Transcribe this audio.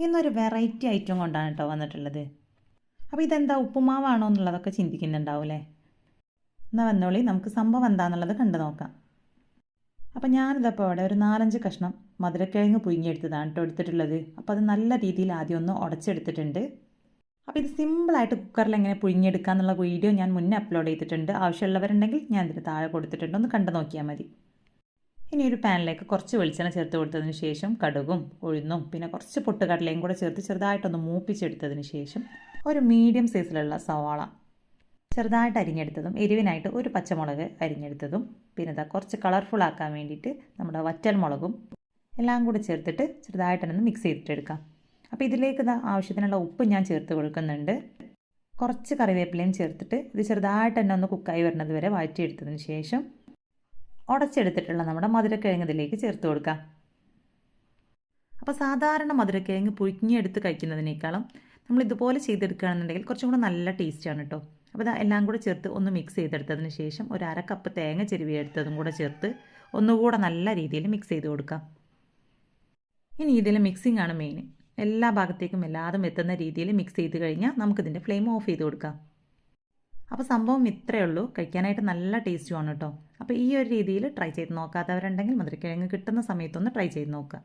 ഇന്നൊരു variety item കൊണ്ടാണ് കേട്ടോ വന്നിട്ടുള്ളത്. അപ്പോൾ ഇതെന്താ ഉപ്പുമാവാണോ എന്നുള്ളതൊക്കെ ചിന്തിക്കുന്നുണ്ടാവൂലേ? എന്നാൽ വന്നോളി നമുക്ക് സംഭവം എന്താണെന്നുള്ളത് കണ്ടു നോക്കാം. അപ്പോൾ ഞാനിതപ്പോൾ അവിടെ ഒരു നാലഞ്ച് കഷ്ണം മധുരക്കിഴങ്ങ് പുഴുങ്ങിയെടുത്തതാണ് കേട്ടോ എടുത്തിട്ടുള്ളത്. അപ്പോൾ അത് നല്ല രീതിയിൽ ആദ്യം ഒന്ന് ഉടച്ചെടുത്തിട്ടുണ്ട്. അപ്പോൾ ഇത് സിമ്പിളായിട്ട് കുക്കറിൽ എങ്ങനെ പുഴുങ്ങിയെടുക്കുക എന്നുള്ള വീഡിയോ ഞാൻ മുന്നേ അപ്ലോഡ് ചെയ്തിട്ടുണ്ട്. ആവശ്യമുള്ളവരുണ്ടെങ്കിൽ ഞാൻ ഇതിന് താഴെ കൊടുത്തിട്ടുണ്ട്. ഒന്ന് കണ്ടു നോക്കിയാൽ മതി. ഇനി ഒരു പാനിലേക്ക് കുറച്ച് വെളിച്ചെണ്ണ ചേർത്ത് കൊടുത്തതിന് ശേഷം കടുകും ഉഴുന്നും പിന്നെ കുറച്ച് പൊട്ടുകടലയും കൂടെ ചേർത്ത് ചെറുതായിട്ടൊന്ന് മൂപ്പിച്ചെടുത്തതിന് ശേഷം ഒരു മീഡിയം സൈസിലുള്ള സവാള ചെറുതായിട്ട് അരിഞ്ഞെടുത്തതും എരിവിനായിട്ട് ഒരു പച്ചമുളക് അരിഞ്ഞെടുത്തതും പിന്നെ ഇതാ കുറച്ച് കളർഫുൾ ആക്കാൻ വേണ്ടിയിട്ട് നമ്മുടെ വറ്റൽ മുളകും എല്ലാം കൂടി ചേർത്തിട്ട് ചെറുതായിട്ടൊന്ന് മിക്സ് ചെയ്തിട്ടെടുക്കാം. അപ്പോൾ ഇതിലേക്ക് ഇതാ ആവശ്യത്തിനുള്ള ഉപ്പ് ഞാൻ ചേർത്ത് കൊടുക്കുന്നുണ്ട്. കുറച്ച് കറിവേപ്പിലയും ചേർത്തിട്ട് ഇത് ചെറുതായിട്ട് തന്നെ ഒന്ന് കുക്കായി വരുന്നത് വരെ വഴറ്റിയെടുത്തതിന് ശേഷം ഉടച്ചെടുത്തിട്ടുള്ള നമ്മുടെ മധുരക്കിഴങ്ങ് ഇതിലേക്ക് ചേർത്ത് കൊടുക്കാം. അപ്പോൾ സാധാരണ മധുരക്കിഴങ്ങ് പുഴുങ്ങിയെടുത്ത് കഴിക്കുന്നതിനേക്കാളും നമ്മൾ ഇതുപോലെ ചെയ്തെടുക്കുകയാണെന്നുണ്ടെങ്കിൽ കുറച്ചും കൂടെ നല്ല ടേസ്റ്റാണ് കേട്ടോ. അപ്പോൾ ഇതാ എല്ലാം കൂടെ ചേർത്ത് ഒന്ന് മിക്സ് ചെയ്തെടുത്തതിന് ശേഷം ഒരു അര കപ്പ് തേങ്ങ ചെരുവി എടുത്തതും കൂടെ ചേർത്ത് ഒന്നുകൂടെ നല്ല രീതിയിൽ മിക്സ് ചെയ്ത് കൊടുക്കാം. ഇനി ഇതിൽ മിക്സിംഗ് ആണ് മെയിൻ എല്ലാ ഭാഗത്തേക്കും എല്ലാതും എത്തുന്ന രീതിയിൽ മിക്സ് ചെയ്ത് കഴിഞ്ഞാൽ നമുക്കിതിന്റെ ഫ്ലെയിം ഓഫ് ചെയ്ത് കൊടുക്കാം. അപ്പോൾ സംഭവം ഇത്രയേ ഉള്ളൂ. കഴിക്കാനായിട്ട് നല്ല ടേസ്റ്റുമാണ് കേട്ടോ. അപ്പോൾ ഈ ഒരു രീതിയിൽ ട്രൈ ചെയ്ത് നോക്കാത്തവരുണ്ടെങ്കിൽ മധുരക്കിഴങ്ങ് കിട്ടുന്ന സമയത്തൊന്ന് ട്രൈ ചെയ്ത് നോക്കുക.